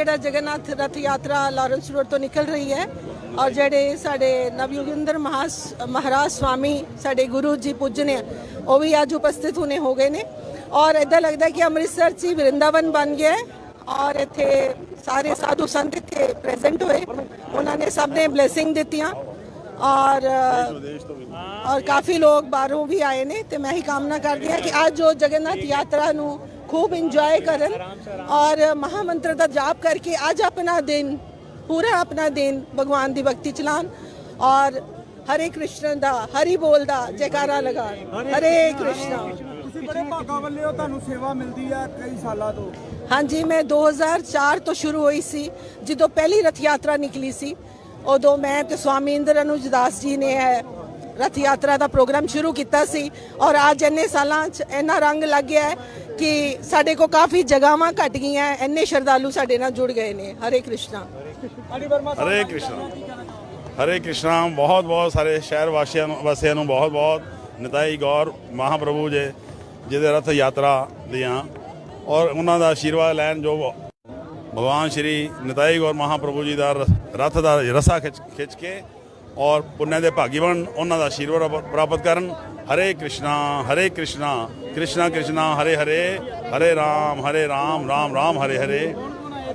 ਜਿਹੜਾ ਜਗਨਨਾਥ ਰਥ ਯਾਤਰਾ Lawrence road ਤੋਂ ਨਿਕਲ ਰਹੀ ਹੈ ਔਰ ਜਿਹੜੇ ਸਾਡੇ ਨਵਯੁਗਿੰਦਰ ਮਹਾਸ ਮਹਾਰਾਜ ਸਵਾਮੀ ਸਾਡੇ ਗੁਰੂ ਜੀ ਪੂਜਨੇ ਆ, ਉਹ ਵੀ ਅੱਜ ਉਪਸਥਿਤ ਹੋਣੇ ਹੋ ਗਏ ਨੇ। ਔਰ ਇਦਾਂ ਲੱਗਦਾ ਕਿ ਅੰਮ੍ਰਿਤਸਰ ਚ ਹੀ ਵਰਿੰਦਾਵਨ ਬਣ ਗਿਆ ਹੈ ਔਰ ਇੱਥੇ ਸਾਰੇ ਸਾਧੂ ਸੰਤ ਇੱਥੇ ਪ੍ਰੈਜ਼ੈਂਟ ਹੋਏ। ਉਹਨਾਂ ਨੇ ਸਭ ਨੇ ਬਲੇਸਿੰਗ ਦਿੱਤੀਆਂ ਔਰ ਔਰ ਕਾਫੀ ਲੋਕ ਬਾਹਰੋਂ ਵੀ ਆਏ ਨੇ ਤੇ ਮੈਂ ਹੀ ਕਾਮਨਾ ਕਰਦੀ ਹਾਂ ਕਿ ਅੱਜ ਜੋ ਜਗਨਨਾਥ ਯਾਤਰਾ ਨੂੰ ਖੂਬ ਇੰਜੋਏ ਕਰਨ ਔਰ ਮਹਾਮੰਤਰ ਦਾ ਜਾਪ ਕਰਕੇ ਅੱਜ ਆਪਣਾ ਦਿਨ ਪੂਰਾ ਆਪਣਾ ਦਿਨ ਭਗਵਾਨ ਦੀ ਭਗਤੀ ਚਲਾਉਣ ਔਰ ਹਰੇ ਕ੍ਰਿਸ਼ਨ ਦਾ ਹਰੀ ਬੋਲ ਦਾ ਜੈਕਾਰਾ ਲਗਾਉਣ ਹਰੇ ਕ੍ਰਿਸ਼ਨ ਤੁਸੀਂ ਬੜੇ ਭਾਗਾ ਵਾਲੇ ਹੋ ਤੁਹਾਨੂੰ ਸੇਵਾ ਮਿਲਦੀ ਹੈ ਕਈ ਸਾਲਾਂ ਤੋਂ ਹਾਂਜੀ ਮੈਂ 2004 ਤੋਂ ਸ਼ੁਰੂ ਹੋਈ ਸੀ ਜਦੋਂ ਪਹਿਲੀ ਰਥ ਯਾਤਰਾ ਨਿਕਲੀ ਸੀ ਉਦੋਂ ਮੈਂ ਤੇ ਸਵਾਮੀ ਇੰਦਰ ਅਨੁਜ ਦਾਸ ਜੀ ਨੇ ਰਥ ਯਾਤਰਾ ਦਾ ਪ੍ਰੋਗਰਾਮ ਸ਼ੁਰੂ ਕੀਤਾ ਸੀ ਔਰ ਅੱਜ ਇੰਨੇ ਸਾਲਾਂ 'ਚ ਇੰਨਾ ਰੰਗ ਲੱਗ ਗਿਆ ਹੈ ਕਿ ਸਾਡੇ ਕੋ ਕਾਫੀ ਜਗ੍ਹਾਵਾਂ ਘਟ ਗਈਆਂ ਇੰਨੇ ਸ਼ਰਧਾਲੂ ਸਾਡੇ ਨਾਲ ਜੁੜ ਗਏ ਨੇ ਹਰੇ ਕ੍ਰਿਸ਼ਨਾ ਹਰੇ ਕ੍ਰਿਸ਼ਨਾ ਹਰੇ ਕ੍ਰਿਸ਼ਨਾ ਬਹੁਤ ਬਹੁਤ ਸਾਰੇ ਸ਼ਹਿਰ ਵਾਸੀਆਂ ਨੂੰ ਵਾਸੀਆਂ ਨੂੰ ਬਹੁਤ ਬਹੁਤ ਨਿਤਾਈ ਗੌਰ ਮਹਾਪ੍ਰਭੂ ਜੀ ਜਿਹਦੇ ਰਥ ਯਾਤਰਾ ਦੀਆਂ ਔਰ ਉਹਨਾਂ ਦਾ ਆਸ਼ੀਰਵਾਦ ਲੈਣ ਜੋ ਭਗਵਾਨ ਸ਼੍ਰੀ ਨਿਤਾਈ ਗੌਰ ਮਹਾਪ੍ਰਭੂ ਜੀ ਦਾ ਰ- ਰਥ ਦਾ ਰਸਾ ਖਿੱਚ ਖਿੱਚ ਕੇ ਔਰ ਪੁੰਨਿਆ ਦੇ ਭਾਗੀ ਬਣ ਉਹਨਾਂ ਦਾ ਆਸ਼ੀਰਵਾਦ ਪ੍ਰਾਪ- ਪ੍ਰਾਪਤ ਕਰਨ। ਹਰੇ ਕ੍ਰਿਸ਼ਨਾ ਹਰੇ ਕ੍ਰਿਸ਼ਨਾ ਕ੍ਰਿਸ਼ਨਾ ਕ੍ਰਿਸ਼ਨਾ ਹਰੇ ਹਰੇ ਹਰੇ ਰਾਮ ਹਰੇ ਰਾਮ ਰਾਮ ਰਾਮ ਹਰੇ ਹਰੇ।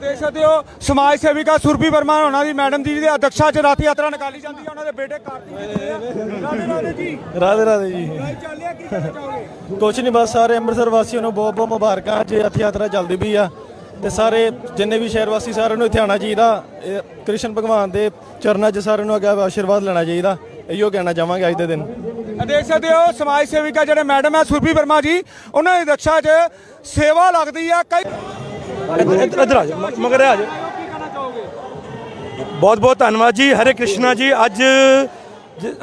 ਦੇਖ ਸਕਦੇ ਹੋ ਸਮਾਜ ਸੇਵਿਕਾ ਸੁਰਭੀ ਵਰਮਾ ਉਹਨਾਂ ਦੀ ਮੈਡਮ ਜੀ ਦੇ ਅਧਿਕਸ਼ਾ ਚ ਰਥ ਯਾਤਰਾ ਨਿਕਾਲੀ ਜਾਂਦੀ ਹੈ ਉਹਨਾਂ ਦੇ ਬੇਟੇ ਕਾਰਤਿਕ। ਰਾਧੇ ਰਾਧੇ ਜੀ। ਰਾਧੇ ਰਾਧੇ ਜੀ। ਚੱਲਿਆ ਕੀ ਕਹਿਣਾ ਚਾਹੋਗੇ? ਕੁਛ ਨਹੀਂ ਬਸ ਸਾਰੇ ਅੰਮ੍ਰਿਤਸਰ ਵਾਸੀਆਂ ਨੂੰ ਬਹੁਤ ਬਹੁਤ ਮੁਬਾਰਕਾਂ ਅੱਜ ਰਥ ਯਾਤਰਾ ਚੱਲਦੀ ਪਈ ਆ। ਤੇ ਸਾਰੇ ਜਿੰਨੇ ਵੀ ਸ਼ਹਿਰ ਵਾਸੀ ਸਾਰਿਆਂ ਨੂੰ ਇੱਥੇ ਆਉਣਾ ਚਾਹੀਦਾ। ਇਹ ਕ੍ਰਿਸ਼ਨ ਭਗਵਾਨ ਦੇ ਚਰਨਾਂ 'ਚ ਸਾਰਿਆਂ ਨੂੰ ਅੱਗੇ ਆਸ਼ੀਰਵਾਦ ਲੈਣਾ ਚਾਹੀਦਾ। ਇਹੀਓ ਕਹਿਣਾ ਚਾਹਾਂਗੇ ਅੱਜ ਦੇ ਦਿਨ। ਇਹ ਦੇਖ ਸਕਦੇ ਹੋ ਸਮਾਜ ਸੇਵਿਕਾ ਜਿਹੜੇ ਮੈਡਮ ਹੈ ਸੁਰਭੀ ਵਰਮਾ ਜੀ ਉਹਨਾਂ ਦੀ ਅਧਿਕਸ਼ਾ 'ਚ ਸੇਵਾ ਲੱਗਦੀ ਆ। ਕਈ ਇੱਧਰ ਆ ਜਾ ਮਗਰ ਆ ਜਾ ਕੀ ਕਹਿਣਾ ਚਾਹੋਗੇ ਬਹੁਤ ਬਹੁਤ ਧੰਨਵਾਦ ਜੀ ਹਰੇ ਕ੍ਰਿਸ਼ਨਾ ਜੀ ਅੱਜ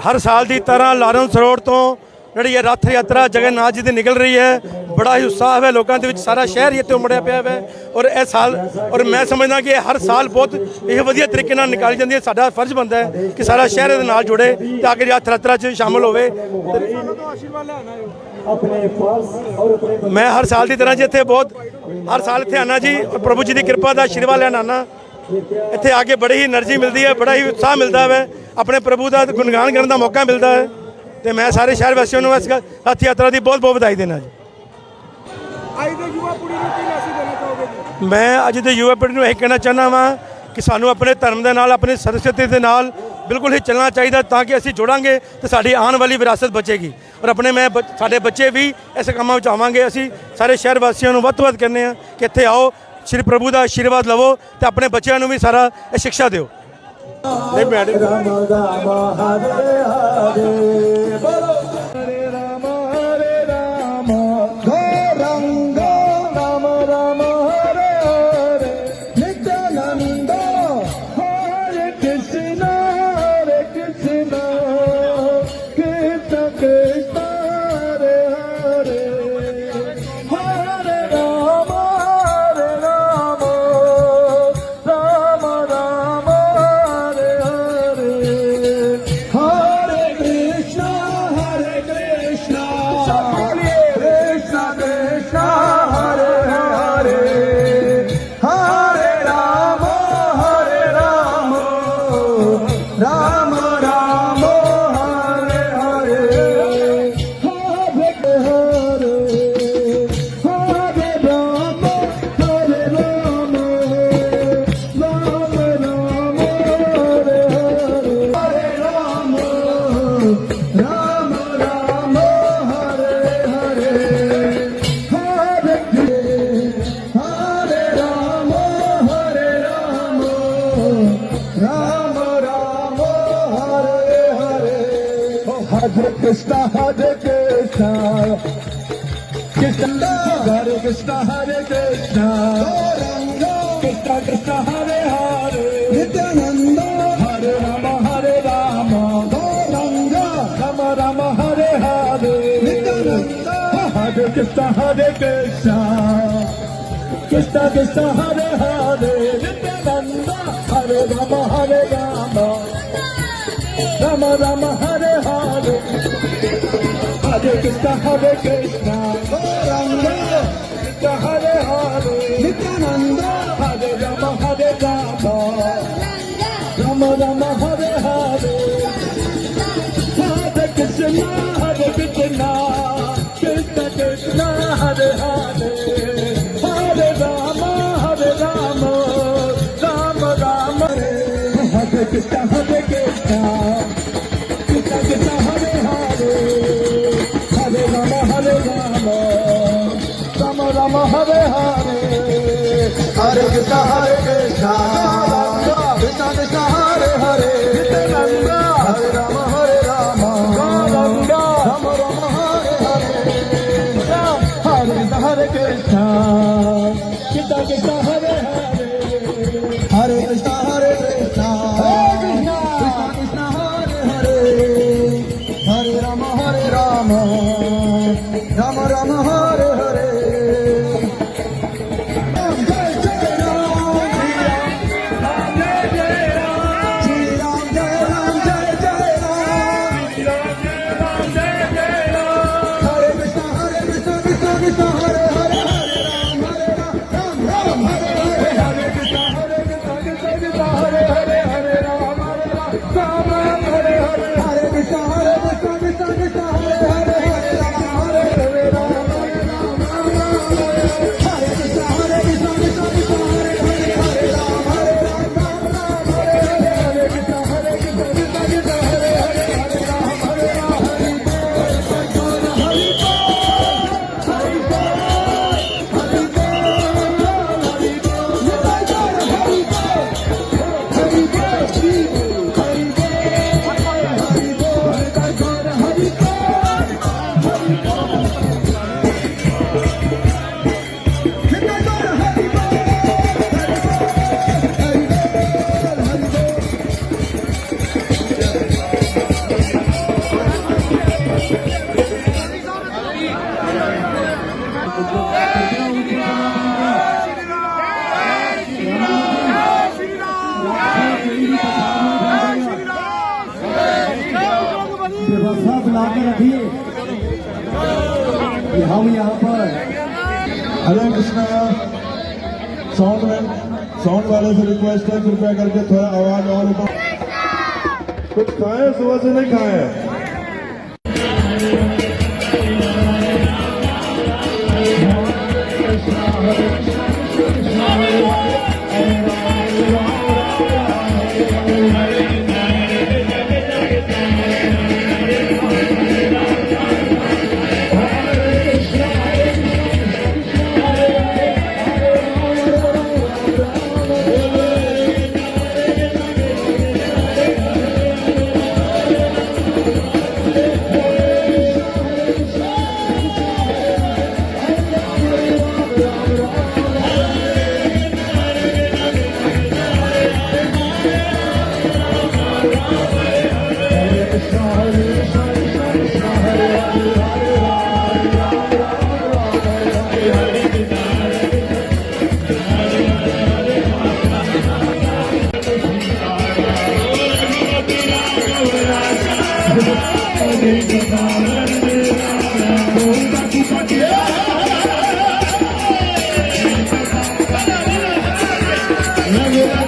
ਹਰ ਸਾਲ ਦੀ ਤਰ੍ਹਾਂ ਲਾਰੈਂਸ ਰੋਡ ਤੋਂ ਜਿਹੜੀ ਇਹ ਰਥ ਯਾਤਰਾ ਜਗਨਨਾਥ ਜੀ ਦੀ ਨਿਕਲ ਰਹੀ ਹੈ ਬੜਾ ਹੀ ਉਤਸ਼ਾਹ ਹੈ ਲੋਕਾਂ ਦੇ ਵਿੱਚ ਸਾਰਾ ਸ਼ਹਿਰ ਹੀ ਇੱਥੇ ਉਮੜਿਆ ਪਿਆ ਹੈ ਔਰ ਇਹ ਸਾਲ ਔਰ ਮੈਂ ਸਮਝਦਾ ਕਿ ਹਰ ਸਾਲ ਬਹੁਤ ਇਹ ਵਧੀਆ ਤਰੀਕੇ ਨਾਲ ਨਿਕਾਲੀ ਜਾਂਦੀ ਹੈ। ਸਾਡਾ ਫਰਜ਼ ਬਣਦਾ ਹੈ ਕਿ ਸਾਰਾ ਸ਼ਹਿਰ ਇਹਦੇ ਨਾਲ ਜੁੜੇ ਤਾਂ ਕਿ ਯਾਤਰਾ ਤਰਾ ਚ ਸ਼ਾਮਲ ਹੋਵੇ। ਮੈਂ ਹਰ ਸਾਲ ਦੀ ਤਰ੍ਹਾਂ ਜੀ ਇੱਥੇ ਬਹੁਤ ਹਰ ਸਾਲ ਇੱਥੇ ਆਣਾ ਜੀ। ਪ੍ਰਭੂ ਜੀ ਦੀ ਕਿਰਪਾ ਦਾ ਆਸ਼ੀਰਵਾਦ ਲੈਣ ਆਣਾ ਇੱਥੇ ਆ ਕੇ ਬੜੀ ਹੀ એનર્ਜੀ ਮਿਲਦੀ ਹੈ ਬੜਾ ਹੀ ਉਤਸ਼ਾਹ ਮਿਲਦਾ ਹੈ ਆਪਣੇ ਪ੍ਰਭੂ ਦਾ ਗੁਣਗਾਨ ਕਰਨ ਦਾ ਮੌਕਾ ਮਿਲਦਾ ਹੈ। ਤੇ ਮੈਂ ਸਾਰੇ ਸ਼ਹਿਰ ਵਾਸੀਆਂ ਨੂੰ ਇਸ ਰਥ ਯਾਤਰਾ ਦੀ ਬਹੁਤ ਬਹੁਤ ਵਧਾਈ ਦੇਣਾ ਜੀ। ਅੱਜ ਦੇ ਯੁਵਾ ਪੀੜ੍ਹੀ ਨੂੰ ਕੀ ਮੈਸੇਜ ਦੇਣਾ ਚਾਹੋਗੇ ਜੀ? ਮੈਂ ਅੱਜ ਦੇ ਯੁਵਾ ਪੀੜ੍ਹੀ ਨੂੰ ਇਹ ਕਹਿਣਾ ਚਾਹੁੰਦਾ ਵਾਂ ਕਿ ਸਾਨੂੰ ਆਪਣੇ ਧਰਮ ਦੇ ਨਾਲ ਆਪਣੀ ਸੰਸਕ੍ਰਿਤੀ ਦੇ ਨਾਲ ਬਿਲਕੁਲ ਹੀ ਚੱਲਣਾ ਚਾਹੀਦਾ ਤਾਂ ਕਿ ਅਸੀਂ ਜੁੜਾਂਗੇ ਤੇ ਸਾਡੀ ਆਉਣ ਵਾਲੀ ਵਿਰਾਸਤ ਬਚੇਗੀ। ਔਰ ਆਪਣੇ ਮੈਂ ਬ- ਸਾਡੇ ਬੱਚੇ ਵੀ ਇਸ ਕੰਮਾਂ ਵਿੱਚ ਆਵਾਂਗੇ। ਅਸੀਂ ਸਾਰੇ ਸ਼ਹਿਰ ਵਾਸੀਆਂ ਨੂੰ ਵੱਧ ਤੋਂ ਵੱਧ ਕਹਿੰਦੇ ਆ ਕਿ ਇੱਥੇ ਆਓ ਸ਼੍ਰੀ ਪ੍ਰਭੂ ਦਾ ਆਸ਼ੀਰਵਾਦ ਲਵੋ ਤੇ ਆਪਣੇ ਬੱਚਿਆਂ ਨੂੰ ਵੀ ਸਾਰਾ ਇਹ ਸਿੱਖਿਆ ਦਿਓ। ਨਹੀਂ madam Krishna Hare Krishna Krishna Krishna Hare Hare Nityananda Hare Rama Hare Rama Rama Rama Hare Hare Hare Krishna Hare Krishna Rama Krishna Hare Hare Nityananda Hare Rama Hare Rama Rama Rama Hare Hare Hare Krishna Hare Krishna হবে চেষ্টা হবে চেষ্টা চেষ্টা চেষ্টা হবে হবে হরে রাম হরে রাম রাম রাম হরে হরে হরে কৃষ্ণ হরে কৃষ্ণ কৃষ্ণ কৃষ্ণ হরে হরে হরে রাম হরে কৃষ্ণ কৃষ্ণ কৃষ্ণ হরে व्यवस्था बना के रखिए कि हम यहाँ पर हरे कृष्णा साउंड साउंड वाले से रिक्वेस्ट है कृपया करके थोड़ा आवाज और ऊपर कुछ खाए सुबह से नहीं खाए Yeah.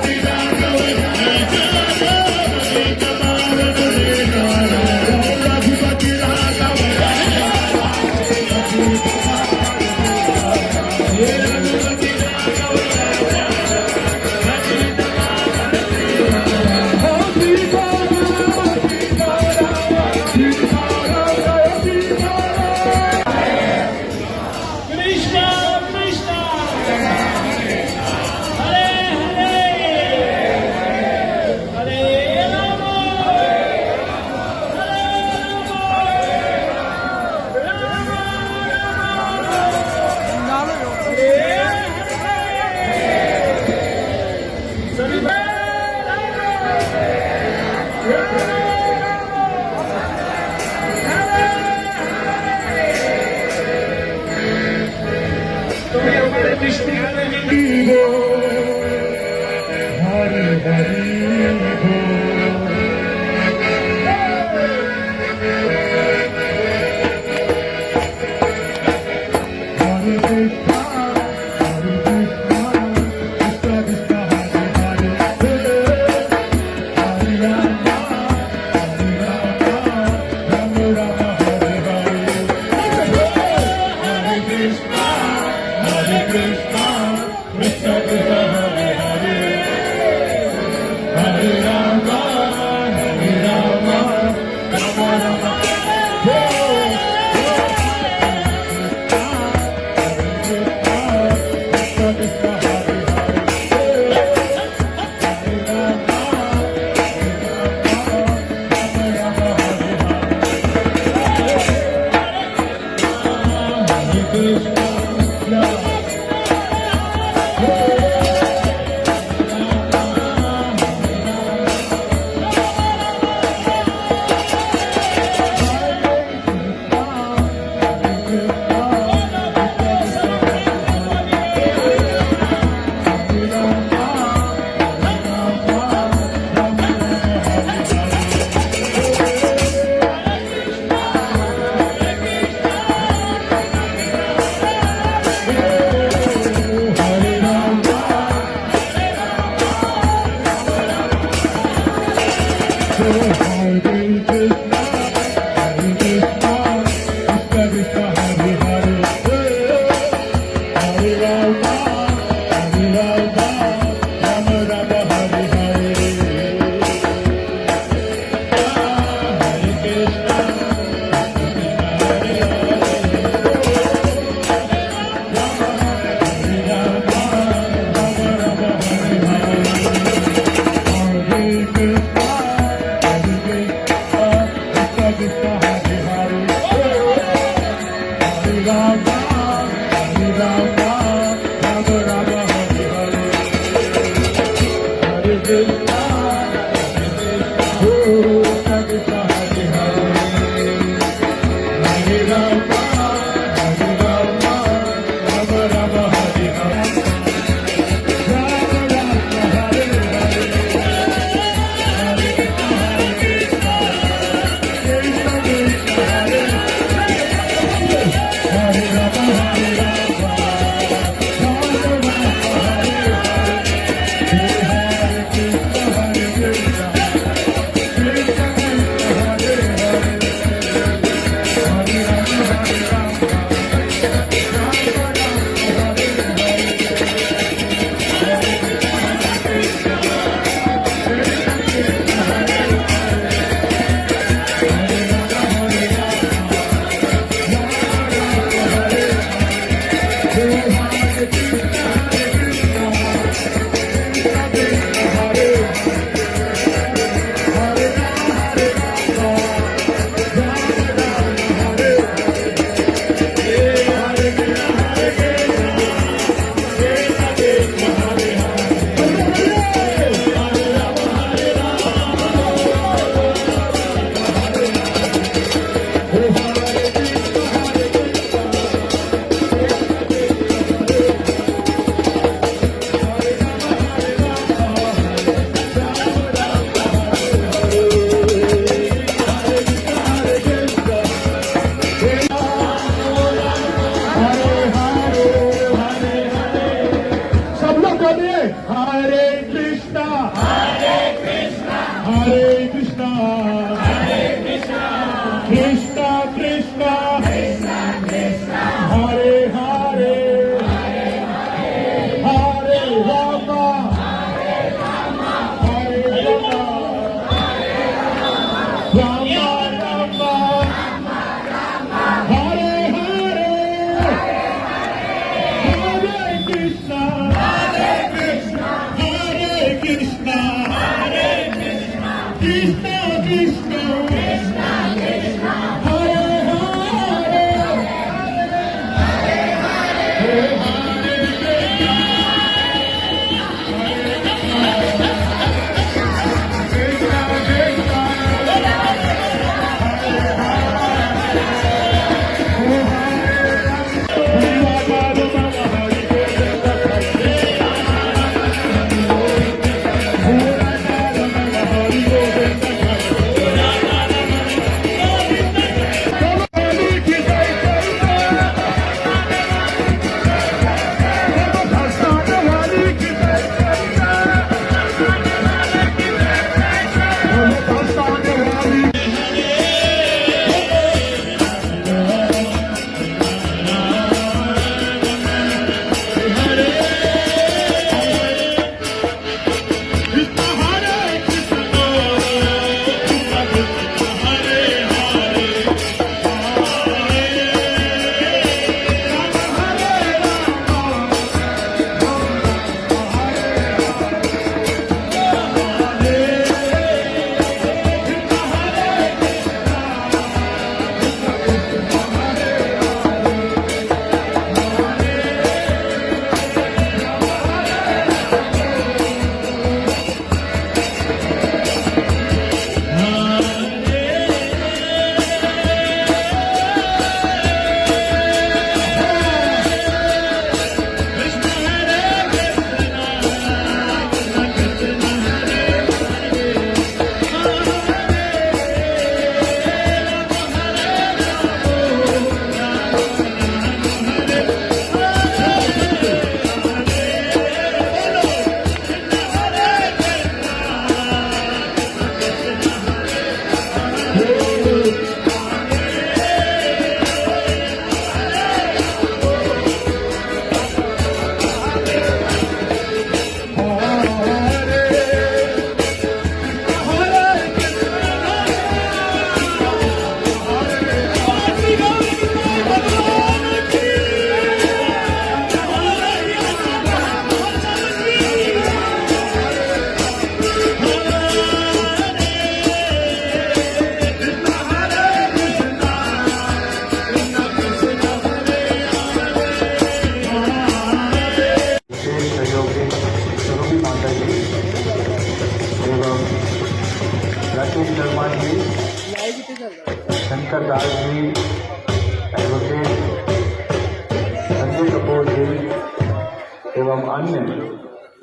एवं अन्य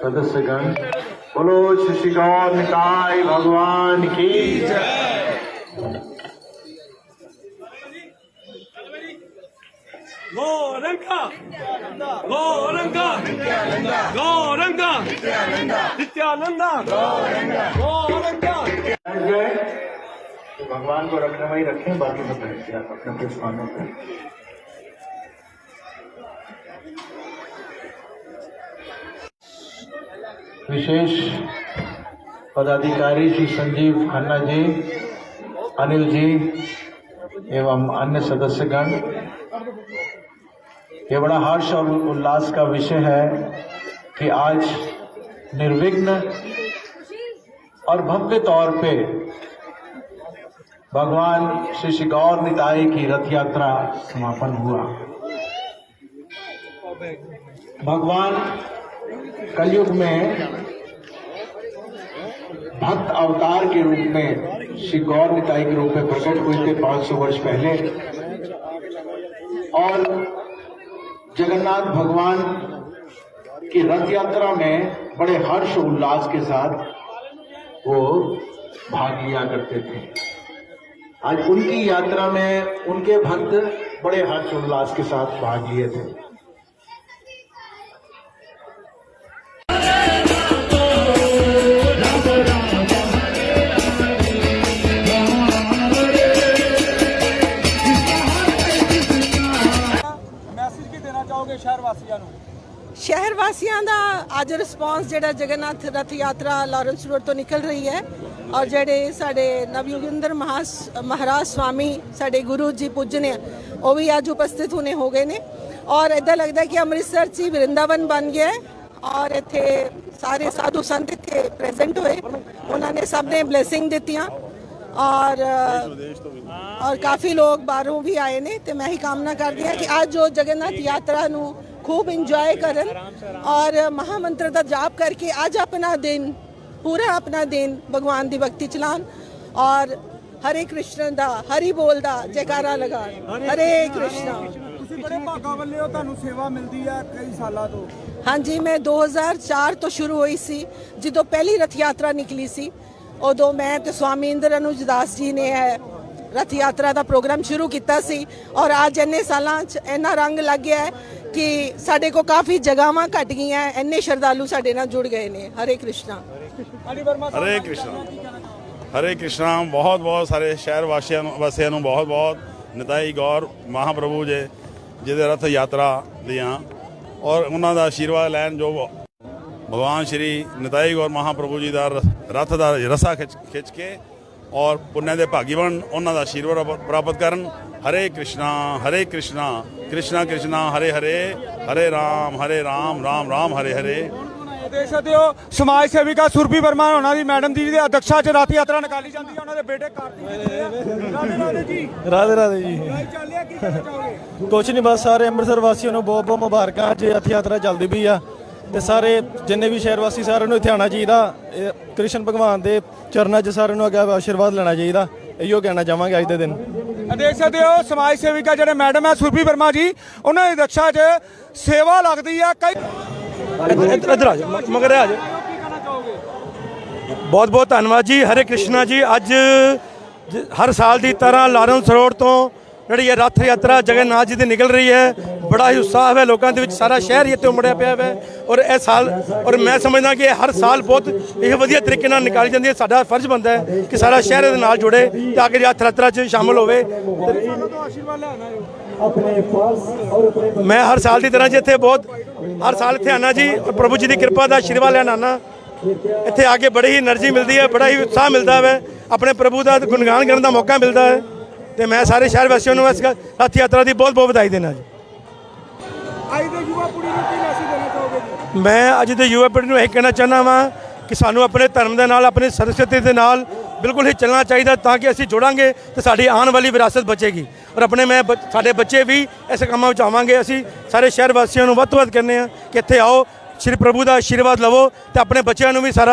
सदस्यगण बोलो श्री गौर निकाय भगवान की गौरंगा गौरंगा गौरंगा नित्यानंदा गौरंगा भगवान को रखने में ही रखें बाकी सब अपने अपने स्थानों पर विशेष पदाधिकारी श्री संजीव खन्ना जी अनिल जी एवं अन्य सदस्यगण ये बड़ा हर्ष और उल्लास का विषय है कि आज निर्विघ्न और भव्य तौर पे भगवान श्री श्री गौर निताई की रथ यात्रा समापन हुआ भगवान کلयुग میں بھکت اوتار کے روپ میں شری گور نتائی کے روپ میں پرگٹ ہوئے تھے پانچ سو ورش پہلے۔ اور جگناتھ بھگوان کی رتھ یاترا میں بڑے ہرش و الاس کے ساتھ وہ بھاگ لیا کرتے تھے۔ آج ان کی یاترا میں ان کے بھکت بڑے ہرش و الاس کے ساتھ بھاگ لیے تھے۔ ਸ਼ਹਿਰ ਵਾਸੀਆਂ ਦਾ ਅੱਜ ਰਿਸਪੌਂਸ ਜਿਹੜਾ ਜਗਨਨਾਥ ਰਥ ਯਾਤਰਾ ਲਾਰੈਂਸ ਰੋਡ ਤੋਂ ਨਿਕਲ ਰਹੀ ਹੈ ਔਰ ਜਿਹੜੇ ਸਾਡੇ ਨਵਯੁਗਿੰਦਰ ਮਹਾਸ ਮਹਾਰਾਜ ਸਵਾਮੀ ਸਾਡੇ ਗੁਰੂ ਜੀ ਪੂਜਨੇ ਉਹ ਵੀ ਅੱਜ ਉਪਸਥਿਤ ਹੋਣੇ ਹੋ ਗਏ ਨੇ ਔਰ ਇਦਾਂ ਲੱਗਦਾ ਕਿ ਅੰਮ੍ਰਿਤਸਰ 'ਚ ਹੀ ਵਰਿੰਦਾਵਨ ਬਣ ਗਿਆ ਹੈ ਔਰ ਇੱਥੇ ਸਾਰੇ ਸਾਧੂ ਸੰਤ ਇੱਥੇ ਪ੍ਰੈਜ਼ੈਂਟ ਹੋਏ। ਉਹਨਾਂ ਨੇ ਸਭ ਨੇ ਬਲੇਸਿੰਗ ਦਿੱਤੀਆਂ ਔਰ ਔਰ ਕਾਫੀ ਲੋਕ ਬਾਹਰੋਂ ਵੀ ਆਏ ਨੇ ਤੇ ਮੈਂ ਹੀ ਕਾਮਨਾ ਕਰਦੀ ਹਾਂ ਕਿ ਅੱਜ ਜੋ ਜਗਨਨਾਥ ਯਾਤਰਾ ਨੂੰ ਖੂਬ ਇੰਜੋਏ ਕਰਨ ਔਰ ਮਹਾਮੰਤਰ ਦਾ ਜਾਪ ਕਰਕੇ ਅੱਜ ਆਪਣਾ ਦਿਨ ਪੂਰਾ ਆਪਣਾ ਦਿਨ ਭਗਵਾਨ ਦੀ ਭਗਤੀ ਚਲਾਉਣ ਔਰ ਹਰੇ ਕ੍ਰਿਸ਼ਨ ਦਾ ਹਰੀ ਬੋਲ ਦਾ ਜੈਕਾਰਾ ਲਗਾਉਣ ਹਰੇ ਕ੍ਰਿਸ਼ਨਾ ਤੁਸੀਂ ਬੜੇ ਭਾਗਾ ਵਾਲੇ ਹੋ ਤੁਹਾਨੂੰ ਸੇਵਾ ਮਿਲਦੀ ਹੈ ਕਈ ਸਾਲਾਂ ਤੋਂ। ਹਾਂਜੀ ਮੈਂ 2004 ਤੋਂ ਸ਼ੁਰੂ ਹੋਈ ਸੀ ਜਦੋਂ ਪਹਿਲੀ ਰਥ ਯਾਤਰਾ ਨਿਕਲੀ ਸੀ ਉਦੋਂ ਮੈਂ ਤੇ ਸਵਾਮੀ ਇੰਦਰ ਅਨੁਜ ਦਾਸ ਜੀ ਨੇ ਰਥ ਯਾਤਰਾ ਦਾ ਪ੍ਰੋਗਰਾਮ ਸ਼ੁਰੂ ਕੀਤਾ ਸੀ ਔਰ ਅੱਜ ਇੰਨੇ ਸਾਲਾਂ 'ਚ ਇੰਨਾ ਰੰਗ ਲੱਗ ਗਿਆ ਹੈ ਕਿ ਸਾਡੇ ਕੋ ਕਾਫੀ ਜਗ੍ਹਾਵਾਂ ਘਟ ਗਈਆਂ ਇੰਨੇ ਸ਼ਰਧਾਲੂ ਸਾਡੇ ਨਾਲ ਜੁੜ ਗਏ ਨੇ। ਹਰੇ ਕ੍ਰਿਸ਼ਨਾ। ਅਲੀ ਵਰਮਾ ਸਾਹਿਬ ਹਰੇ ਕ੍ਰਿਸ਼ਨ। ਹਰੇ ਕ੍ਰਿਸ਼ਨ ਬਹੁਤ ਬਹੁਤ ਸਾਰੇ ਸ਼ਹਿਰ ਵਾਸੀਆਂ ਨੂੰ ਵਾਸੀਆਂ ਨੂੰ ਬਹੁਤ ਬਹੁਤ ਨਿਤਾਈ ਗੌਰ ਮਹਾਪ੍ਰਭੂ ਜੀ ਜਿਹਦੇ ਰਥ ਯਾਤਰਾ ਦੀਆਂ ਔਰ ਉਹਨਾਂ ਦਾ ਆਸ਼ੀਰਵਾਦ ਲੈਣ ਜੋ ਭਗਵਾਨ ਸ਼੍ਰੀ ਨਿਤਾਈ ਗੌਰ ਮਹਾਪ੍ਰਭੂ ਜੀ ਦਾ ਰਥ ਦਾ ਰਸਾ ਖਿੱਚ ਖਿੱਚ ਕੇ ਔਰ ਪੁੰਨਿਆ ਦੇ ਭਾਗੀ ਬਣ ਉਹਨਾਂ ਦਾ ਆਸ਼ੀਰਵਾਦ ਪ੍ਰਾਪ- ਪ੍ਰਾਪਤ ਕਰਨ। ਹਰੇ ਕ੍ਰਿਸ਼ਨਾ ਹਰੇ ਕ੍ਰਿਸ਼ਨਾ ਕ੍ਰਿਸ਼ਨਾ ਕ੍ਰਿਸ਼ਨਾ ਹਰੇ ਹਰੇ ਹਰੇ ਰਾਮ ਹਰੇ ਰਾਮ ਰਾਮ ਰਾਮ ਹਰੇ ਹਰੇ। ਦੇਖ ਸਕਦੇ ਹੋ ਸਮਾਜ ਸੇਵਿਕਾ ਸੁਰਭੀ ਵਰਮਾ ਉਹਨਾਂ ਦੀ ਮੈਡਮ ਜੀ ਦੇ ਅਧਿਕਸ਼ਾ 'ਚ ਰਥ ਯਾਤਰਾ ਨਿਕਾਲੀ ਜਾਂਦੀ ਹੈ। ਉਹਨਾਂ ਦੇ ਬੇਟੇ ਕਾਰਤਿਕ ਰਾਧੇ ਰਾਧੇ ਜੀ। ਰਾਧੇ ਰਾਧੇ ਜੀ। ਭਾਈ ਚੱਲਿਆ ਕੀ ਕਹਿਣਾ ਚਾਹੋਗੇ? ਕੁਛ ਨਹੀਂ ਬਸ ਸਾਰੇ ਅੰਮ੍ਰਿਤਸਰ ਵਾਸੀਆਂ ਨੂੰ ਬਹੁਤ ਬਹੁਤ ਮੁਬਾਰਕਾਂ। ਅੱਜ ਰਥ ਯਾਤਰਾ ਚੱਲਦੀ ਪਈ ਆ। ਤੇ ਸਾਰੇ ਜਿੰਨੇ ਵੀ ਸ਼ਹਿਰ ਵਾਸੀ ਸਾਰਿਆਂ ਨੂੰ ਇੱਥੇ ਆਉਣਾ ਚਾਹੀਦਾ। ਇਹ ਕ੍ਰਿਸ਼ਨ ਭਗਵਾਨ ਦੇ ਚਰਨਾਂ 'ਚ ਸਾਰਿਆਂ ਨੂੰ ਅੱਗੇ ਆਸ਼ੀਰਵਾਦ ਲੈਣਾ ਚਾਹੀਦਾ। ਇਹੋ ਕਹਿਣਾ ਚਾਹਾਂਗੇ ਅੱਜ ਦੇ ਦਿਨ। ਦੇਖ ਸਕਦੇ ਹੋ ਸਮਾਜ ਸੇਵਿਕਾ ਜਿਹੜੇ ਮੈਡਮ ਹੈ ਸੁਰਭੀ ਵਰਮਾ ਜੀ ਉਹਨਾਂ ਦੀ ਅਧਿਕਸ਼ਾ 'ਚ ਸੇਵਾ ਲੱਗਦੀ ਆ ਕਈ ਇੱਧਰ ਆ ਜਾ ਮਗਰ ਆ ਜਾ ਬਹੁਤ ਬਹੁਤ ਧੰਨਵਾਦ ਜੀ। ਹਰੇ ਕ੍ਰਿਸ਼ਨਾ ਜੀ ਅੱਜ ਹਰ ਸਾਲ ਦੀ ਤਰ੍ਹਾਂ ਲਾਰੈਂਸ ਰੋਡ ਤੋਂ ਜਿਹੜੀ ਇਹ ਰੱਥ ਯਾਤਰਾ ਜਗਨਨਾਥ ਜੀ ਦੀ ਨਿਕਲ ਰਹੀ ਹੈ, ਬੜਾ ਹੀ ਉਤਸ਼ਾਹ ਹੈ ਲੋਕਾਂ ਦੇ ਵਿੱਚ, ਸਾਰਾ ਸ਼ਹਿਰ ਇੱਥੇ ਉਮੜਿਆ ਪਿਆ ਹੈ ਔਰ ਇਹ ਸਾਲ, ਔਰ ਮੈਂ ਸਮਝਦਾ ਕਿ ਹਰ ਸਾਲ ਬਹੁਤ ਇਹ ਵਧੀਆ ਤਰੀਕੇ ਨਾਲ ਨਿਕਾਲੀ ਜਾਂਦੀ ਹੈ, ਸਾਡਾ ਫਰਜ਼ ਬਣਦਾ ਹੈ ਕਿ ਸਾਰਾ ਸ਼ਹਿਰ ਇਹਦੇ ਨਾਲ ਜੁੜੇ, ਤਾਂ ਕਿ ਰੱਥ ਯਾਤਰਾ 'ਚ ਸ਼ਾਮਲ ਹੋਵੇ। ਮੈਂ ਹਰ ਸਾਲ ਦੀ ਤਰ੍ਹਾਂ ਜੀ ਇੱਥੇ ਬਹੁਤ, ਹਰ ਸਾਲ ਇੱਥੇ ਆਣਾ ਜੀ, ਪ੍ਰਭੂ ਜੀ ਦੀ ਕਿਰਪਾ ਦਾ ਆਸ਼ੀਰਵਾਦ ਲੈਣ ਆਣਾ ਇੱਥੇ ਆ ਕੇ ਬੜੀ ਹੀ એનર્ਜੀ ਮਿਲਦੀ ਹੈ, ਬੜਾ ਹੀ ਉਤਸ਼ਾਹ ਮਿਲਦਾ ਹੈ ਆਪਣੇ ਪ੍ਰਭੂ ਦਾ ਗੁਣਗਾਨ ਕਰਨ ਦਾ ਮੌਕਾ ਮਿਲਦਾ ਹੈ। ਤੇ ਮੈਂ ਸਾਰੇ ਸ਼ਹਿਰ ਵਾਸੀਆਂ ਨੂੰ ਇਸ ਰਥ ਯਾਤਰਾ ਦੀ ਬਹੁਤ ਬਹੁਤ ਵਧਾਈ ਦੇਣਾ ਜੀ। ਅੱਜ ਦੇ ਯੁਵਾ ਪੀੜ੍ਹੀ ਨੂੰ ਕੀ ਮੈਸੇਜ ਦੇਣਾ ਚਾਹੋਗੇ ਜੀ? ਮੈਂ ਅੱਜ ਦੇ ਯੁਵਾ ਪੀੜ੍ਹੀ ਨੂੰ ਇਹ ਕਹਿਣਾ ਚਾਹੁੰਦਾ ਵਾਂ ਕਿ ਸਾਨੂੰ ਆਪਣੇ ਧਰਮ ਦੇ ਨਾਲ ਆਪਣੀ ਸੰਸਕ੍ਰਿਤੀ ਦੇ ਨਾਲ ਬਿਲਕੁਲ ਹੀ ਚੱਲਣਾ ਚਾਹੀਦਾ ਤਾਂ ਕਿ ਅਸੀਂ ਜੁੜਾਂਗੇ ਤੇ ਸਾਡੀ ਆਉਣ ਵਾਲੀ ਵਿਰਾਸਤ ਬਚੇਗੀ। ਔਰ ਆਪਣੇ ਮੈਂ ਸਾਡੇ ਬੱਚੇ ਵੀ ਇਸ ਕੰਮਾਂ ਵਿੱਚ ਆਵਾਂਗੇ। ਅਸੀਂ ਸਾਰੇ ਸ਼ਹਿਰ ਵਾਸੀਆਂ ਨੂੰ ਵੱਧ ਤੋਂ ਵੱਧ ਕਹਿੰਦੇ ਆ ਕਿ ਇੱਥੇ ਆਓ ਸ਼੍ਰੀ ਪ੍ਰਭੂ ਦਾ ਆਸ਼ੀਰਵਾਦ ਲਵੋ ਤੇ ਆਪਣੇ ਬੱਚਿਆਂ ਨੂੰ ਵੀ ਸਾਰਾ